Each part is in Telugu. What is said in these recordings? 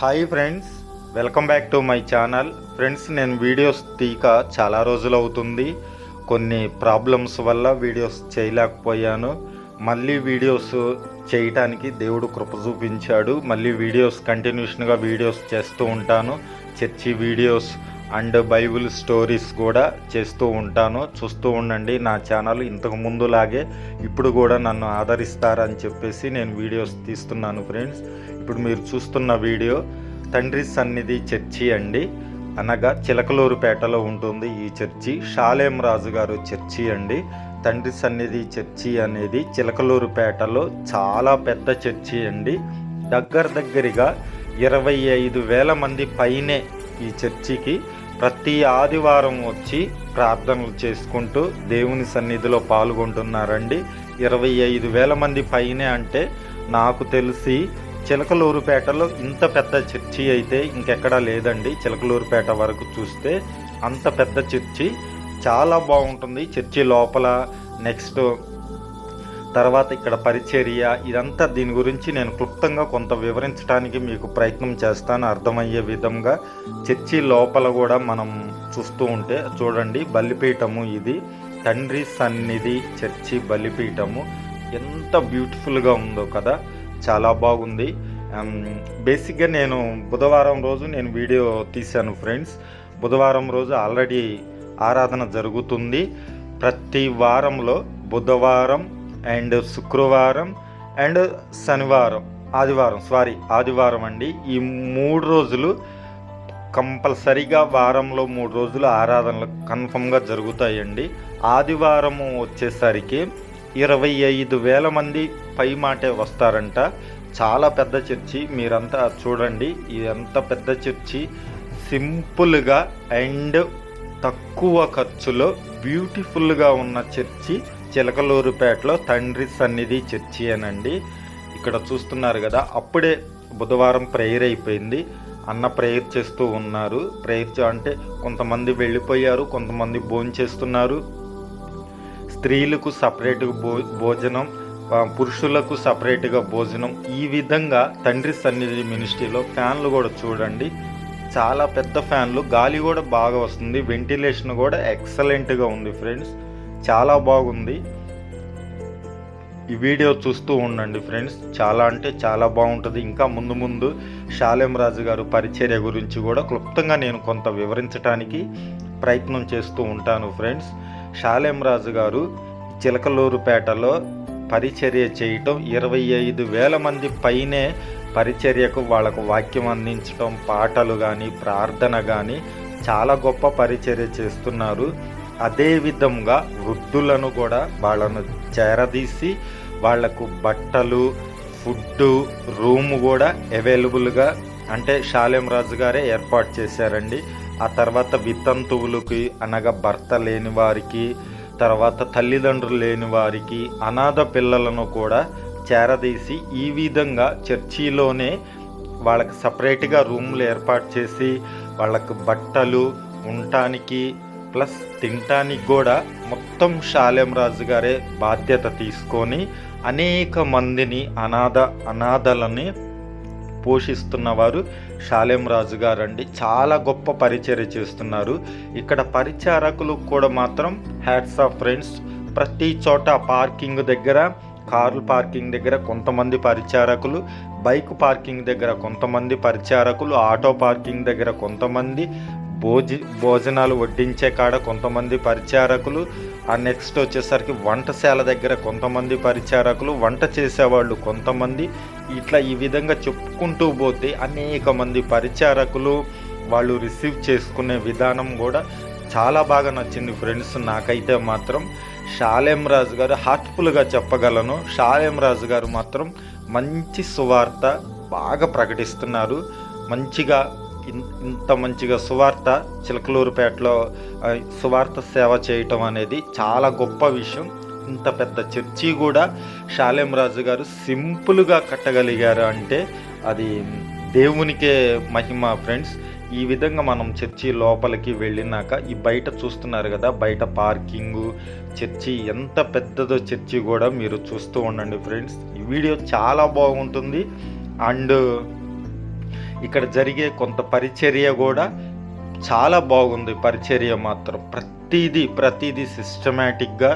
Hi friends welcome back to my channel friends నేను వీడియోస్ తీక చాలా రోజులు అవుతుంది. కొన్ని ప్రాబ్లమ్స్ వల్ల వీడియోస్ చేయలేకపోయాను. మళ్ళీ వీడియోస్ చేయటానికి దేవుడు కృప చూపించాడు. మళ్ళీ వీడియోస్ కంటిన్యూషన్గా వీడియోస్ చేస్తూ ఉంటాను. Church videos and Bible stories కూడా చేస్తూ ఉంటాను. చూస్తూ ఉండండి. నా ఛానల్ ఇంతకు ముందులాగే ఇప్పుడు కూడా నన్ను ఆదరిస్తారని చెప్పేసి నేను వీడియోస్ తీస్తున్నాను ఫ్రెండ్స్. ఇప్పుడు మీరు చూస్తున్న వీడియో తండ్రి సన్నిధి చర్చి అండి. అనగా చిలకలూరుపేటలో ఉంటుంది ఈ చర్చి. షాలేం రాజు గారు చర్చి అండి. తండ్రి సన్నిధి చర్చి అనేది చిలకలూరుపేటలో చాలా పెద్ద చర్చి అండి. దగ్గర దగ్గరగా ఇరవై ఐదు వేల మంది పైనే ఈ చర్చికి ప్రతి ఆదివారం వచ్చి ప్రార్థనలు చేసుకుంటూ దేవుని సన్నిధిలో పాల్గొంటున్నారండి. ఇరవై ఐదు వేల మంది పైనే అంటే నాకు తెలిసి చిలకలూరుపేటలో ఇంత పెద్ద చర్చి అయితే ఇంకెక్కడా లేదండి. చిలకలూరుపేట వరకు చూస్తే అంత పెద్ద చర్చి చాలా బాగుంటుంది. చర్చి లోపల నెక్స్ట్ తర్వాత ఇక్కడ పరిచర్య ఇదంతా దీని గురించి నేను క్లుప్తంగా కొంత వివరించడానికి మీకు ప్రయత్నం చేస్తాను. అర్థమయ్యే విధంగా చర్చి లోపల కూడా మనం చూస్తూ ఉంటే చూడండి బలిపీఠము ఇది. తండ్రి సన్నిధి చర్చి బలిపీఠము. ఎంత బ్యూటిఫుల్గా ఉందో కదా చాలా బాగుంది. బేసిక్గా నేను బుధవారం రోజు నేను వీడియో తీశాను ఫ్రెండ్స్. బుధవారం రోజు ఆల్రెడీ ఆరాధన జరుగుతుంది. ప్రతి వారంలో బుధవారం అండ్ శుక్రవారం అండ్ శనివారం ఆదివారం సారీ ఆదివారం అండి. ఈ మూడు రోజులు కంపల్సరీగా వారంలో మూడు రోజులు ఆరాధనలు కన్ఫర్మ్గా జరుగుతాయండి. ఆదివారము వచ్చేసరికి ఇరవై ఐదు వేల మంది పై మాటే వస్తారంట. చాలా పెద్ద చర్చి మీరంతా చూడండి. ఎంత పెద్ద చర్చి. సింపుల్గా అండ్ తక్కువ ఖర్చులో బ్యూటిఫుల్గా ఉన్న చర్చి. చిలకలూరుపేటలో తండ్రి సన్నిధి చర్చి అనండి. ఇక్కడ చూస్తున్నారు కదా అప్పుడే బుధవారం ప్రేయర్ అయిపోయింది. అన్న ప్రేయర్ చేస్తూ ఉన్నారు. ప్రేయర్ అంటే కొంతమంది వెళ్ళిపోయారు కొంతమంది భోజనం చేస్తున్నారు. స్త్రీలకు సపరేట్గా భో భోజనం పురుషులకు సపరేట్గా భోజనం. ఈ విధంగా తండ్రి సన్నిధి మినిస్ట్రీలో ఫ్యాన్లు కూడా చూడండి. చాలా పెద్ద ఫ్యాన్లు. గాలి కూడా బాగా వస్తుంది. వెంటిలేషన్ కూడా ఎక్సలెంట్గా ఉంది ఫ్రెండ్స్. చాలా బాగుంది. ఈ వీడియో చూస్తూ ఉండండి ఫ్రెండ్స్. చాలా అంటే చాలా బాగుంటుంది. ఇంకా ముందు ముందు షాలేం రాజు గారు పరిచర్య గురించి కూడా క్లుప్తంగా నేను కొంత వివరించడానికి ప్రయత్నం చేస్తూ ఉంటాను ఫ్రెండ్స్. షాలేం రాజు గారు చిలకలూరుపేటలో పరిచర్య చేయటం ఇరవై ఐదు వేల మంది పైనే పరిచర్యకు వాళ్ళకు వాక్యం అందించటం పాటలు కానీ ప్రార్థన కానీ చాలా గొప్ప పరిచర్య చేస్తున్నారు. అదే విధంగా వృద్ధులను కూడా వాళ్ళను చేరదీసి వాళ్ళకు బట్టలు ఫుడ్ రూమ్ కూడా అవైలబుల్గా అంటే షాలేం రాజు గారే ఏర్పాటు చేశారండి. ఆ తర్వాత వితంతువులకి అనగా భర్త లేని వారికి తర్వాత తల్లిదండ్రులు లేని వారికి అనాథ పిల్లలను కూడా చేరదీసి ఈ విధంగా చర్చిలోనే వాళ్ళకి సపరేట్గా రూమ్లు ఏర్పాటు చేసి వాళ్ళకు బట్టలు ఉండటానికి ప్లస్ తినటానికి కూడా మొత్తం షాలెం రాజు గారే బాధ్యత తీసుకొని అనేక మందిని అనాథ అనాథలని పోషిస్తున్నవారు షాలెం రాజు గారు అండి చాలా గొప్ప పరిచర్య చేస్తున్నారు. ఇక్కడ పరిచారకులు కూడా మాత్రం హ్యాట్స్ ఆఫ్ ఫ్రెండ్స్ ప్రతి చోట పార్కింగ్ దగ్గర కార్లు పార్కింగ్ దగ్గర కొంతమంది పరిచారకులు బైక్ పార్కింగ్ దగ్గర కొంతమంది పరిచారకులు ఆటో పార్కింగ్ దగ్గర కొంతమంది భోజ భోజనాలు వడ్డించే కాడ కొంతమంది పరిచారకులు ఆ నెక్స్ట్ వచ్చేసరికి వంటశాల దగ్గర కొంతమంది పరిచారకులు వంట చేసేవాళ్ళు కొంతమంది. ఇట్లా ఈ విధంగా చెప్పుకుంటూ పోతే అనేక మంది పరిచారకులు వాళ్ళు రిసీవ్ చేసుకునే విధానం కూడా చాలా బాగా నచ్చింది ఫ్రెండ్స్ నాకైతే మాత్రం షాలేం రాజు గారు హార్ట్ఫుల్గా చెప్పగలను. షాలేం రాజు గారు మాత్రం మంచి సువార్త బాగా ప్రకటిస్తున్నారు. మంచిగా ఇంత మంచిగా సువార్త చిలకలూరుపేటలో సువార్త సేవ చేయటం అనేది చాలా గొప్ప విషయం. ఇంత పెద్ద చర్చి కూడా షాలేం రాజు గారు సింపుల్గా కట్టగలిగారు అంటే అది దేవునికే మహిమ ఫ్రెండ్స్. ఈ విధంగా మనం చర్చి లోపలికి వెళ్ళినాక ఈ బయట చూస్తున్నారు కదా బయట పార్కింగు చర్చి ఎంత పెద్దదో చర్చి కూడా మీరు చూస్తూ ఉండండి ఫ్రెండ్స్. ఈ వీడియో చాలా బాగుంటుంది. అండ్ ఇక్కడ జరిగే కొంత పరిచర్య కూడా చాలా బాగుంది. పరిచర్య మాత్రం ప్రతిదీ ప్రతిదీ సిస్టమేటిక్గా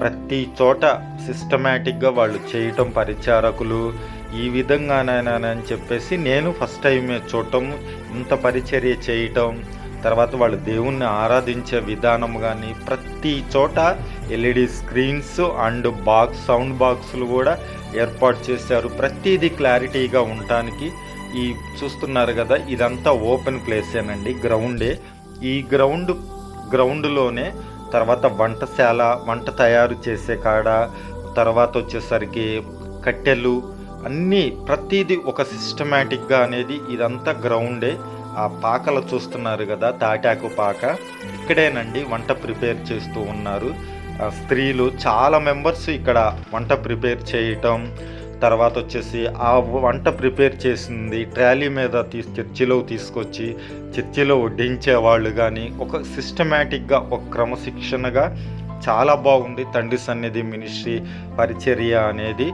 ప్రతి చోట సిస్టమేటిక్గా వాళ్ళు చేయటం పరిచారకులు. ఈ విధంగానైనా అని చెప్పేసి నేను ఫస్ట్ టైం చూడటం ఇంత పరిచర్య చేయటం తర్వాత వాళ్ళు దేవుణ్ణి ఆరాధించే విధానం కానీ ప్రతి చోట LED screens and box sound బాక్సులు కూడా ఏర్పాటు చేశారు. ప్రతిదీ క్లారిటీగా ఉండటానికి ఈ చూస్తున్నారు కదా ఇదంతా ఓపెన్ ప్లేసేనండి గ్రౌండే. ఈ గ్రౌండ్ గ్రౌండ్లోనే తర్వాత వంటశాల వంట తయారు చేసే కాడ తర్వాత వచ్చేసరికి కట్టెలు అన్నీ ప్రతిదీ ఒక సిస్టమేటిక్గా అనేది ఇదంతా గ్రౌండే. ఆ పాకలు చూస్తున్నారు కదా తాటాకు పాక. ఇక్కడేనండి వంట ప్రిపేర్ చేస్తూ ఉన్నారు. ఆ స్త్రీలు చాలా మెంబర్స్ ఇక్కడ వంట ప్రిపేర్ చేయటం తర్వాత వచ్చేసి ఆ వంట ప్రిపేర్ చేసింది ట్రాలీ మీద తీసి చర్చిలో తీసుకొచ్చి చర్చిలో వడ్డించే వాళ్ళు కానీ ఒక సిస్టమేటిక్గా ఒక క్రమశిక్షణగా చాలా బాగుంది తండ్రి సన్నిధి మినిస్ట్రీ పరిచర్య అనేది.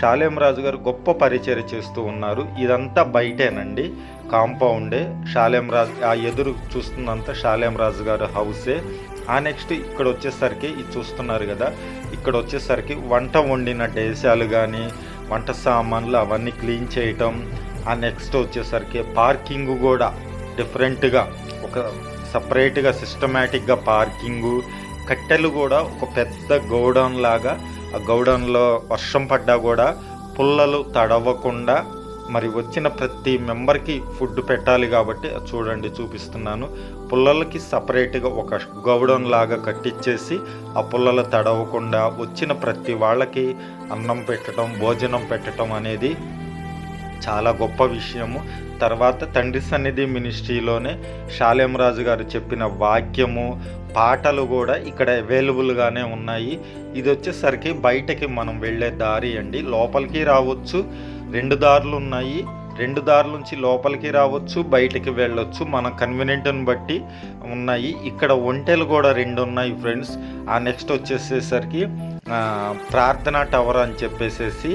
షాలేం రాజు గారు గొప్ప పరిచర్య చేస్తూ ఉన్నారు. ఇదంతా బయటేనండి. కాంపౌండే. షాలేం రాజు ఆ ఎదురు చూస్తున్నంత షాలేం రాజు గారు హౌసే. ఆ నెక్స్ట్ ఇక్కడ వచ్చేసరికి ఇది చూస్తున్నారు కదా ఇక్కడ వచ్చేసరికి వంట వండిన డేసాలు కానీ వంట సామాన్లు అవన్నీ క్లీన్ చేయటం ఆ నెక్స్ట్ వచ్చేసరికి పార్కింగ్ కూడా డిఫరెంట్గా ఒక సపరేట్గా సిస్టమేటిక్గా పార్కింగు కట్టెలు కూడా ఒక పెద్ద గౌడౌన్ లాగా ఆ గౌడౌన్లో వర్షం పడ్డా కూడా పుల్లలు తడవకుండా మరి వచ్చిన ప్రతి మెంబర్కి ఫుడ్ పెట్టాలి కాబట్టి అది చూడండి చూపిస్తున్నాను. పుల్లలకి సపరేట్గా ఒక గౌడం లాగా కట్టించేసి ఆ పుల్లలు తడవకుండా వచ్చిన ప్రతి వాళ్ళకి అన్నం పెట్టడం భోజనం పెట్టడం అనేది చాలా గొప్ప విషయము. తర్వాత తండ్రి సన్నిధి మినిస్ట్రీలోనే షాలేం రాజు గారు చెప్పిన వాక్యము పాటలు కూడా ఇక్కడ అవైలబుల్గానే ఉన్నాయి. ఇది వచ్చేసరికి బయటకి మనం వెళ్ళే దారి అండి. లోపలికి రావచ్చు. రెండు దారులు ఉన్నాయి రెండు దారుల నుంచి లోపలికి రావచ్చు బయటికి వెళ్ళొచ్చు. మన కన్వీనియంట్ని బట్టి ఉన్నాయి. ఇక్కడ ఒంటెలు కూడా రెండు ఉన్నాయి ఫ్రెండ్స్. ఆ నెక్స్ట్ వచ్చేసేసరికి ప్రార్థన ప్రార్థనా టవర్ అని చెప్పేసేసి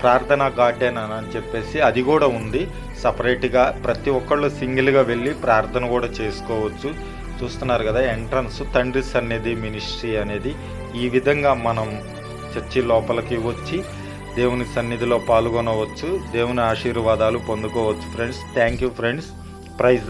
ప్రార్థనా గార్డెన్ అని అని చెప్పేసి అది కూడా ఉంది. సపరేట్గా ప్రతి ఒక్కళ్ళు సింగిల్గా వెళ్ళి ప్రార్థన కూడా చేసుకోవచ్చు. చూస్తున్నారు కదా ఎంట్రన్స్ తండ్రి సన్నిధి మినిస్ట్రీ అనేది ఈ విధంగా మనం చర్చి లోపలికి వచ్చి దేవుని సన్నిధిలో పాల్గొనవచ్చు. దేవుని ఆశీర్వాదాలు పొందుకోవచ్చు. Friends thank you friends praise